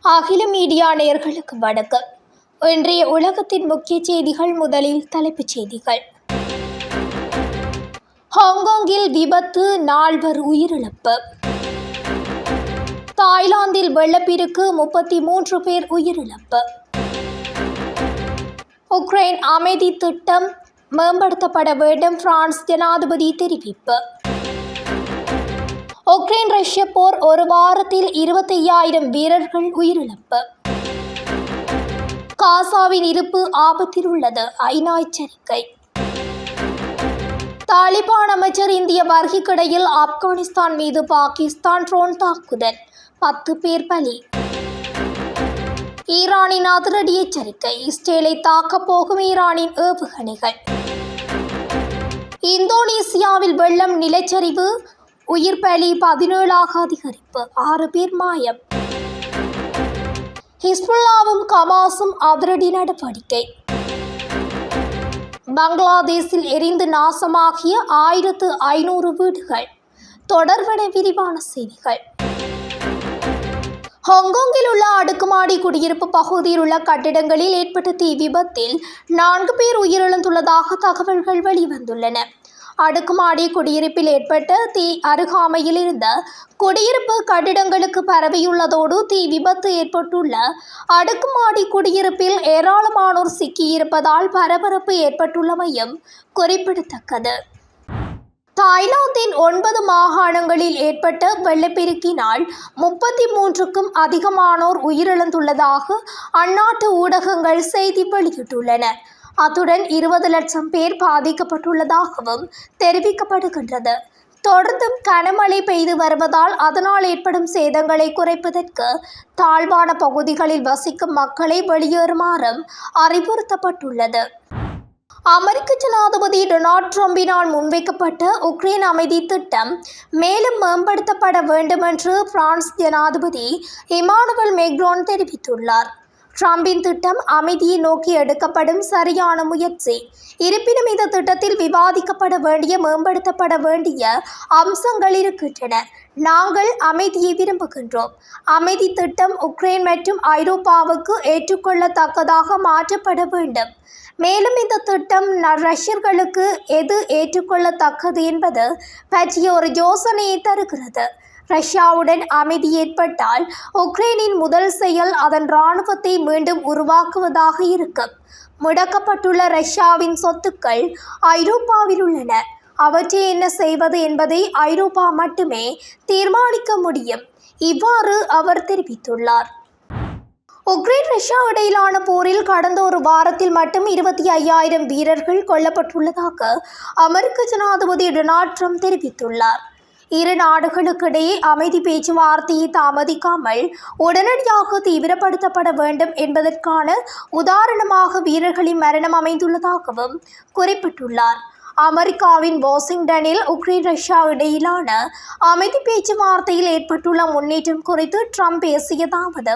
அகில மீடியா நேயர்களுக்கு வணக்கம். இன்றைய உலகத்தின் முக்கிய செய்திகள் முதலில் தலைப்புச் செய்திகள். ஹாங்காங்கில் விபத்து நால்வர் உயிரிழப்பு. தாய்லாந்தில் வெள்ளப்பெருக்கு முப்பத்தி மூன்று பேர் உயிரிழப்பு. உக்ரைன் அமைதி திட்டம் மேம்படுத்தப்பட வேண்டும் பிரான்ஸ் ஜனாதிபதி தெரிவிப்பு. உக்ரைன் ரஷ்ய போர் ஒரு வாரத்தில் இருபத்தையாயிரம் வீரர்கள் உயிரிழப்பு. காசாவின் இருப்பு ஆபத்தில் உள்ளது ஐநா எச்சரிக்கை. தாலிபான் அமைச்சர் இந்திய வருகைக்கிடையில் ஆப்கானிஸ்தான் மீது பாகிஸ்தான் ட்ரோன் தாக்குதல். பத்து பேர் பலி. ஈரானின் அதிரடி எச்சரிக்கை இஸ்ரேலை தாக்கப் போகும் ஈரானின் ஏவுகணைகள். இந்தோனேசியாவில் வெள்ளம் நிலச்சரிவு உயிர் பலி பதினேழாக அதிகரிப்பு ஆறு பேர் மாயம். ஹிஸ்புல்லாவும் கமாசும் அதிரடி நடவடிக்கை. பங்களாதேஷில் எரிந்து நாசமாகிய ஆயிரத்து ஐநூறு வீடுகள். தொடர்பன விரிவான செய்திகள். ஹாங்காங்கில் உள்ள அடுக்குமாடி குடியிருப்பு பகுதியில் உள்ள கட்டிடங்களில் ஏற்பட்ட தீ விபத்தில் நான்கு பேர் உயிரிழந்துள்ளதாக தகவல்கள் வெளிவந்துள்ளன. அடுக்குமாடி குடியிருப்பில் ஏற்பட்ட தீ அருகாமையில் இருந்த குடியிருப்பு கட்டிடங்களுக்கு பரவியுள்ளதோடு தீ விபத்து ஏற்பட்டுள்ள அடுக்குமாடி குடியிருப்பில் ஏராளமானோர் சிக்கியிருப்பதால் பரபரப்பு ஏற்பட்டுள்ளமையும் குறிப்பிடத்தக்கது. தாய்லாந்தின் ஒன்பது மாகாணங்களில் ஏற்பட்ட வெள்ளப்பெருக்கினால் முப்பத்தி மூன்றுக்கும் அதிகமானோர் உயிரிழந்துள்ளதாக அந்நாட்டு ஊடகங்கள் செய்தி வெளியிட்டுள்ளன. அத்துடன் இருபது லட்சம் பேர் பாதிக்கப்பட்டுள்ளதாகவும் தெரிவிக்கப்படுகின்றது. தொடர்ந்தும் கனமழை பெய்து வருவதால் அதனால் ஏற்படும் சேதங்களை குறைப்பதற்கு தாழ்வான பகுதிகளில் வசிக்கும் மக்களை வெளியேறுமாறும் அறிவுறுத்தப்பட்டுள்ளது. அமெரிக்க ஜனாதிபதி டொனால்ட் ட்ரம்பினால் முன்வைக்கப்பட்ட உக்ரைன் அமைதி திட்டம் மேலும் மேம்படுத்தப்பட வேண்டும் என்று பிரான்ஸ் ஜனாதிபதி இமானுவல் மேக்ரோன் தெரிவித்துள்ளார். ட்ரம்பின் திட்டம் அமைதியை நோக்கி எடுக்கப்படும் சரியான முயற்சி. இருப்பினும் இந்த திட்டத்தில் விவாதிக்கப்பட வேண்டிய மேம்படுத்தப்பட வேண்டிய அம்சங்கள் இருக்கின்றன. நாங்கள் அமைதியை விரும்புகின்றோம். அமைதி திட்டம் உக்ரைன் மற்றும் ஐரோப்பாவுக்கு ஏற்றுக்கொள்ளத்தக்கதாக மாற்றப்பட வேண்டும். மேலும் இந்த திட்டம் ந- ரஷ்யர்களுக்கு எது ஏற்றுக்கொள்ளத்தக்கது என்பது பற்றிய ஒரு யோசனையை தருகிறது. ரஷ்யாவுடன் அமைதி ஏற்பட்டால் உக்ரைனின் முதல் செயல் அதன் இராணுவத்தை மீண்டும் உருவாக்குவதாக இருக்கும். முடக்கப்பட்டுள்ள ரஷ்யாவின் சொத்துக்கள் ஐரோப்பாவில் உள்ளன. அவற்றை என்ன செய்வது என்பதை ஐரோப்பா மட்டுமே தீர்மானிக்க முடியும். இவ்வாறு அவர் தெரிவித்துள்ளார். உக்ரைன் ரஷ்யா இடையிலான போரில் கடந்த ஒரு வாரத்தில் மட்டும் இருபத்தி ஐயாயிரம் வீரர்கள் கொல்லப்பட்டுள்ளதாக அமெரிக்க ஜனாதிபதி டொனால்ட் ட்ரம்ப் தெரிவித்துள்ளார். இரு நாடுகளுக்கிடையே அமைதி பேச்சுவார்த்தையை தாமதிக்காமல் உடனடியாக தீவிரப்படுத்தப்பட வேண்டும் என்பதற்கான உதாரணமாக வீரர்களின் மரணம் அமைந்துள்ளதாகவும் குறிப்பிட்டுள்ளார். அமெரிக்காவின் வாஷிங்டனில் உக்ரைன் ரஷ்யா இடையிலான அமைதி பேச்சுவார்த்தையில் ஏற்பட்டுள்ள முன்னேற்றம் குறித்து ட்ரம்ப் பேசியதாவது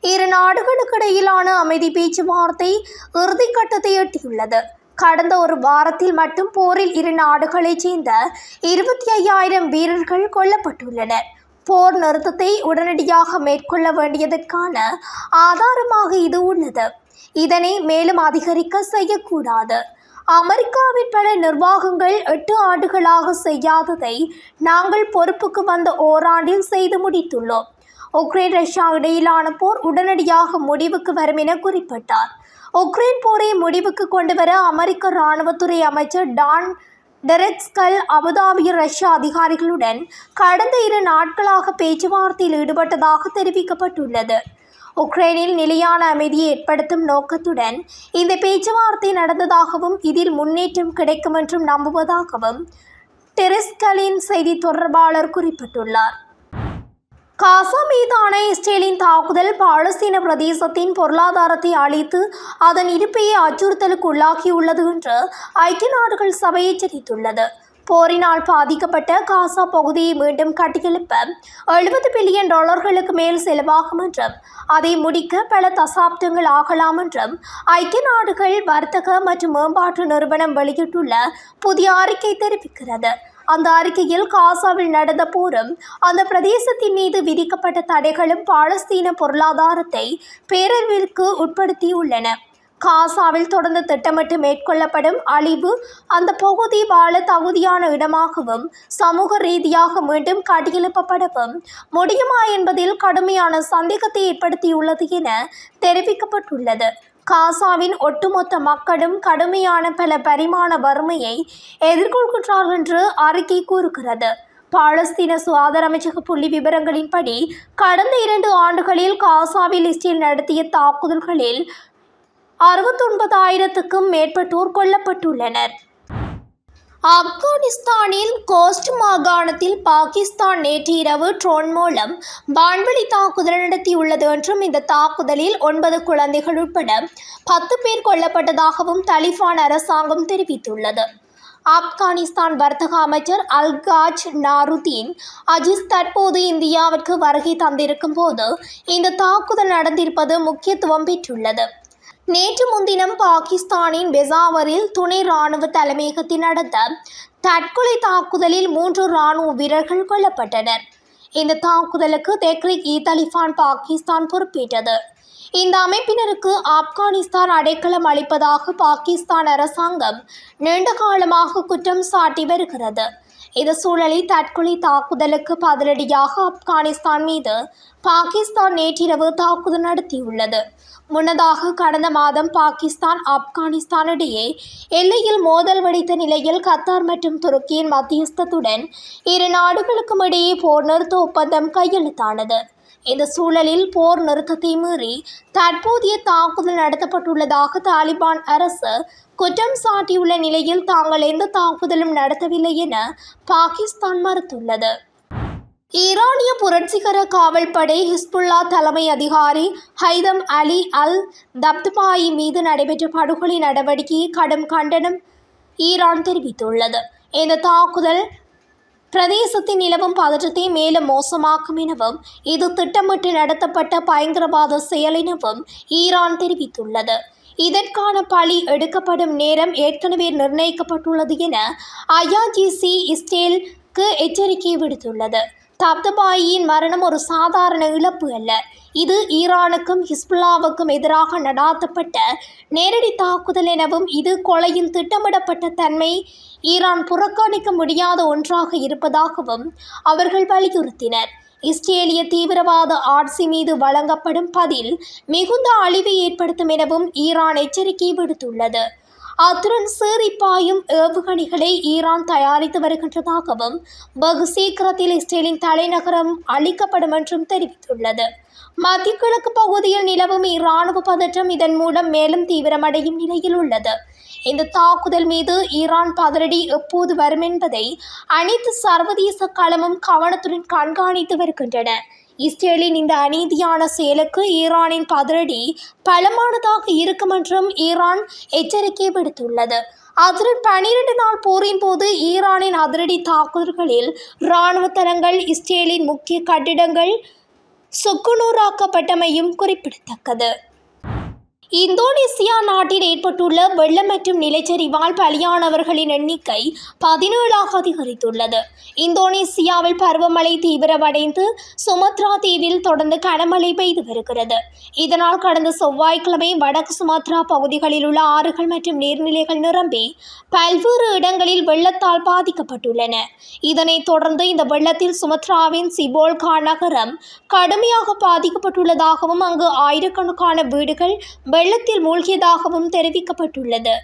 இரு நாடுகளுக்கிடையிலான அமைதி பேச்சுவார்த்தை இறுதிக்கட்டத்தை எட்டியுள்ளது. கடந்த ஒரு வாரத்தில் மட்டும் போரில் இரு நாடுகளைச் சேர்ந்த இருபத்தி ஐயாயிரம் வீரர்கள் கொல்லப்பட்டுள்ளனர். போர் நிறுத்தத்தை உடனடியாக மேற்கொள்ள வேண்டியதற்கான ஆதாரமாக இது உள்ளது. இதனை மேலும் அதிகரிக்க செய்யக்கூடாது. அமெரிக்காவின் பல நிர்வாகங்கள் எட்டு ஆண்டுகளாக செய்யாததை நாங்கள் பொறுப்புக்கு வந்த ஓராண்டில் செய்து முடித்துள்ளோம். உக்ரைன் ரஷ்யா இடையிலான போர் உடனடியாக முடிவுக்கு வரும் என குறிப்பிட்டார். உக்ரைன் போரை முடிவுக்கு கொண்டுவர அமெரிக்க இராணுவத்துறை அமைச்சர் டான் டெரெக்ஸ்கல் அபுதாபியில் ரஷ்ய அதிகாரிகளுடன் கடந்த இரு நாட்களாக பேச்சுவார்த்தையில் ஈடுபட்டதாக தெரிவிக்கப்பட்டுள்ளது. உக்ரைனில் நிலையான அமைதியை ஏற்படுத்தும் நோக்கத்துடன் இந்த பேச்சுவார்த்தை நடந்ததாகவும் இதில் முன்னேற்றம் கிடைக்கும் என்றும் நம்புவதாகவும் டெரெஸ்கலின் செய்தி தொடர்பாளர் குறிப்பிட்டுள்ளார். காசா மீதான இஸ்ரேலின் தாக்குதல் பாலஸ்தீன பிரதேசத்தின் பொருளாதாரத்தை அழித்து அதன் இருப்பையை அச்சுறுத்தலுக்கு உள்ளாக்கியுள்ளது என்று ஐக்கிய நாடுகள் சபை எச்சரித்துள்ளது. போரினால் பாதிக்கப்பட்ட காசா பகுதியை மீண்டும் கட்டியெழுப்ப எழுபது பில்லியன் டாலர்களுக்கு மேல் செலவாகும் என்றும் அதை முடிக்க பல தசாப்தங்கள் ஆகலாம் என்றும் ஐக்கிய நாடுகள் வர்த்தக மற்றும் மேம்பாட்டு நிறுவனம் வெளியிட்டுள்ள புதிய அறிக்கை தெரிவிக்கிறது. அந்த அறிக்கையில் காசாவில் நடந்த போரும் அந்த பிரதேசத்தின் மீது விதிக்கப்பட்ட தடைகளும் பாலஸ்தீன பொருளாதாரத்தை பேரழிவிற்கு உட்படுத்தியுள்ளன. காசாவில் தொடர்ந்து திட்டமிட்டு மேற்கொள்ளப்படும் அழிவு அந்த பகுதி வாழ தகுதியான இடமாகவும் சமூக ரீதியாக மீண்டும் கட்டியெழுப்பப்படவும் முடியுமா என்பதில் கடுமையான சந்தேகத்தை ஏற்படுத்தியுள்ளது என தெரிவிக்கப்பட்டுள்ளது. காசாவின் ஒட்டுமொத்த மக்களும் கடுமையான பல பரிமாண வறுமையை எதிர்கொள்கின்றார்கள் என்று அறிக்கை கூறுகிறது. பாலஸ்தீன சுகாதார அமைச்சக புள்ளி விவரங்களின்படி கடந்த இரண்டு ஆண்டுகளில் காசாவில் இஸ்ரேல் நடத்திய தாக்குதல்களில் அறுபத்தொன்பதாயிரத்துக்கும் மேற்பட்டோர் கொல்லப்பட்டுள்ளனர். ஆப்கானிஸ்தானில் கோஸ்ட் மாகாணத்தில் பாகிஸ்தான் நேற்று இரவு ட்ரோன் மூலம் வான்வெளி தாக்குதல் நடத்தியுள்ளது என்றும் இந்த தாக்குதலில் ஒன்பது குழந்தைகள் உட்பட பத்து பேர் கொல்லப்பட்டதாகவும் தலிபான் அரசாங்கம் தெரிவித்துள்ளது. ஆப்கானிஸ்தான் வர்த்தக அமைச்சர் அல்காஜ் நாருதீன் அஜிஸ் தற்போது இந்தியாவிற்கு வருகை தந்திருக்கும் போது இந்த தாக்குதல் நடந்திருப்பது முக்கியத்துவம் பெற்றுள்ளது. நேற்று முன்தினம் பாகிஸ்தானின் பெசாவரில் துணை ராணுவ தலைமையகத்தில் நடந்த தற்கொலை தாக்குதலில் மூன்று ராணுவ வீரர்கள் கொல்லப்பட்டனர். இந்த தாக்குதலுக்கு தெக்ரிக் இ தலிஃபான் பாகிஸ்தான் பொறுப்பேற்றது. இந்த அமைப்பினருக்கு ஆப்கானிஸ்தான் அடைக்கலம் அளிப்பதாக பாகிஸ்தான் அரசாங்கம் நீண்ட காலமாக குற்றம் சாட்டி வருகிறது. இந்த சூழலில் தற்கொலை தாக்குதலுக்கு பதிலடியாக ஆப்கானிஸ்தான் மீது பாகிஸ்தான் நேற்றிரவு தாக்குதல் நடத்தியுள்ளது. முன்னதாக கடந்த மாதம் பாகிஸ்தான் ஆப்கானிஸ்தானிடையே எல்லையில் மோதல் வெடித்த நிலையில் கத்தார் மற்றும் துருக்கியின் மத்தியஸ்தத்துடன் இரு நாடுகளுக்கும் இடையே போர் நிறுத்த ஒப்பந்தம் கையெழுத்தானது. இந்த சூழலில் போர் நிறுத்தத்தை மீறி தற்போதைய தாக்குதல் நடத்தப்பட்டுள்ளதாக தாலிபான் அரசு குற்றம் சாட்டியுள்ள நிலையில் தாங்கள் எந்த தாக்குதலும் நடத்தவில்லை என பாகிஸ்தான் மறுத்துள்ளது. ஈரானிய புரட்சிகர காவல்படை ஹிஸ்புல்லா தலைமை அதிகாரி ஹைதம் அலி அல் தப்துபாயி மீது நடைபெற்ற படுகொலை நடவடிக்கையை கடும் கண்டனம் ஈரான் தெரிவித்துள்ளது. இந்த தாக்குதல் பிரதேசத்தில் நிலவும் பதற்றத்தை மேலும் மோசமாக்கும் எனவும் இது திட்டமிட்டு நடத்தப்பட்ட பயங்கரவாத செயல் எனவும் ஈரான் தெரிவித்துள்ளது. இதற்கான பழி எடுக்கப்படும் நேரம் ஏற்கனவே நிர்ணயிக்கப்பட்டுள்ளது என ஐஆர்ஜிசி இஸ்ரேலுக்கு எச்சரிக்கை விடுத்துள்ளது. தப்தபாயின் மரணம் ஒரு சாதாரண இழப்பு அல்ல. இது ஈரானுக்கும் ஹிஸ்புல்லாவுக்கும் எதிராக நடாத்தப்பட்ட நேரடி தாக்குதல் எனவும் இது கொலையின் திட்டமிடப்பட்ட தன்மை ஈரான் புறக்கணிக்க முடியாத ஒன்றாக இருப்பதாகவும் அவர்கள் வலியுறுத்தினர். இஸ்ரேலிய தீவிரவாத ஆட்சி மீது வழங்கப்படும் பதில் மிகுந்த அழிவை ஏற்படுத்தும் எனவும் ஈரான் எச்சரிக்கை விடுத்துள்ளது. அத்துடன் சீறிப்பாயும் ஏவுகணைகளை ஈரான் தயாரித்து வருகின்றதாகவும் வெகு சீக்கிரத்தில் இஸ்ரேலின் தலைநகரம் அளிக்கப்படும் என்றும் தெரிவித்துள்ளது. மத்திய கிழக்கு பகுதியில் நிலவும் இராணுவ பதற்றம் இதன் மூலம் மேலும் தீவிரமடையும் நிலையில் உள்ளது. இந்த தாக்குதல் மீது ஈரான் பதிலடி எப்போது வரும் என்பதை அனைத்து சர்வதேச களமும் கவனத்துடன் கண்காணித்து வருகின்றன. இஸ்ரேலின் இந்த அநீதியான செயலுக்கு ஈரானின் பதிலடி பலமானதாக இருக்கும் என்றும் ஈரான் எச்சரிக்கை விடுத்துள்ளது. அதுடன் பனிரெண்டு நாள் போரின் போது ஈரானின் அதிரடி தாக்குதல்களில் இராணுவ தளங்கள் இஸ்ரேலின் முக்கிய கட்டிடங்கள் சுக்குநூறாக்கப்பட்டமையும் குறிப்பிடத்தக்கது. இந்தோனேசியா நாட்டில் ஏற்பட்டுள்ள வெள்ளம் மற்றும் நிலச்சரிவால் பலியானவர்களின் எண்ணிக்கை பதினேழாக அதிகரித்துள்ளது. இந்தோனேசியாவில் பருவமழை தீவிரமடைந்து சுமத்ரா தீவில் தொடர்ந்து கனமழை பெய்து வருகிறது. இதனால் கடந்த செவ்வாய்க்கிழமை வடக்கு சுமத்ரா பகுதிகளில் உள்ள ஆறுகள் மற்றும் நீர்நிலைகள் நிரம்பி பல்வேறு இடங்களில் வெள்ளத்தால் பாதிக்கப்பட்டுள்ளன. இதனைத் தொடர்ந்து இந்த வெள்ளத்தில் சுமத்ராவின் சிபோல்கா நகரம் கடுமையாக பாதிக்கப்பட்டுள்ளதாகவும் அங்கு ஆயிரக்கணக்கான வீடுகள் வெள்ளத்தில் மூழ்கியதாகவும் தெரிவிக்கப்பட்டுள்ளது.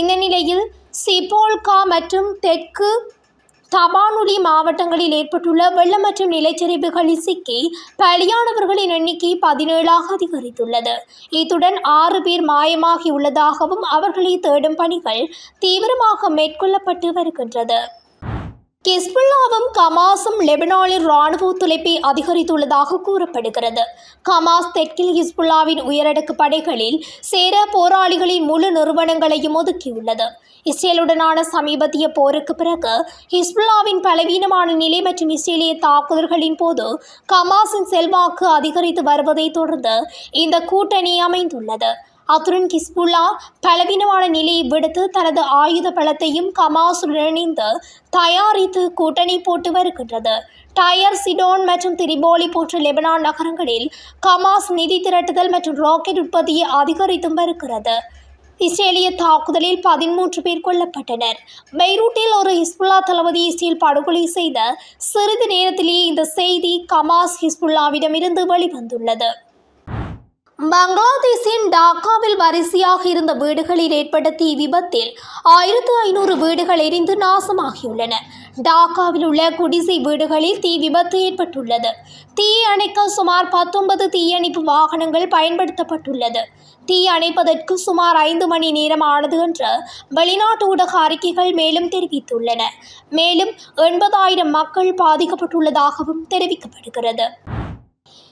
இந்த நிலையில் சிபோல்கா மற்றும் தெற்கு தபானுலி மாவட்டங்களில் ஏற்பட்டுள்ள வெள்ளம் மற்றும் நிலச்சரிவுகளில் சிக்கி பலியானவர்களின் எண்ணிக்கை பதினேழாக அதிகரித்துள்ளது. இத்துடன் ஆறு பேர் மாயமாகி உள்ளதாகவும் அவர்களை தேடும் பணிகள் தீவிரமாக மேற்கொள்ளப்பட்டு வருகின்றது. ஹிஸ்புல்லாவும் கமாஸும் லெபனானில் இராணுவ ஒத்துழைப்பை அதிகரித்துள்ளதாக கூறப்படுகிறது. கமாஸ் தெற்கில் ஹிஸ்புல்லாவின் உயரடுக்கு படைகளில் சேர போராளிகளின் முழு நிறுவனங்களையும் ஒதுக்கியுள்ளது. இஸ்ரேலுடனான சமீபத்திய போருக்கு பிறகு ஹிஸ்புல்லாவின் பலவீனமான நிலை மற்றும் இஸ்ரேலிய தாக்குதல்களின் போது கமாஸின் செல்வாக்கு அதிகரித்து வருவதை தொடர்ந்து இந்த கூட்டணி அமைந்துள்ளது. அத்துடன் கிஸ்புல்லா பலவீனமான நிலையை விடுத்து தனது ஆயுத பலத்தையும் கமாசுடன் இணைந்து தயாரித்து கூட்டணி போட்டு வருகின்றது. டயர் சிடோன் மற்றும் திரிபோலி போன்ற லெபனான் நகரங்களில் கமாஸ் நிதி திரட்டுதல் மற்றும் ராக்கெட் உற்பத்தியை அதிகரித்தும் வருகிறது. இஸ்ரேலிய தாக்குதலில் பதிமூன்று பேர் கொல்லப்பட்டனர். பெய்ரூட்டில் ஒரு ஹிஸ்புல்லா தளபதி இஸ்ரேல் படுகொலை செய்த சிறிது நேரத்திலேயே இந்த செய்தி கமாஸ் ஹிஸ்புல்லாவிடமிருந்து வெளிவந்துள்ளது. பங்களாதேஷின் டாக்காவில் வரிசையாக இருந்த வீடுகளில் ஏற்பட்ட தீ விபத்தில் ஆயிரத்து ஐநூறு வீடுகள் எரிந்து நாசமாகியுள்ளன. டாக்காவில் உள்ள குடிசை வீடுகளில் தீ விபத்து ஏற்பட்டுள்ளது. தீயை அணைக்க சுமார் பத்தொன்பது தீயணைப்பு வாகனங்கள் பயன்படுத்தப்பட்டுள்ளது. தீ அணைப்பதற்கு சுமார் ஐந்து மணி நேரம் ஆனது என்று வெளிநாட்டு ஊடக அறிக்கைகள் மேலும் தெரிவித்துள்ளன. மேலும் எண்பதாயிரம் மக்கள் பாதிக்கப்பட்டுள்ளதாகவும் தெரிவிக்கப்படுகிறது.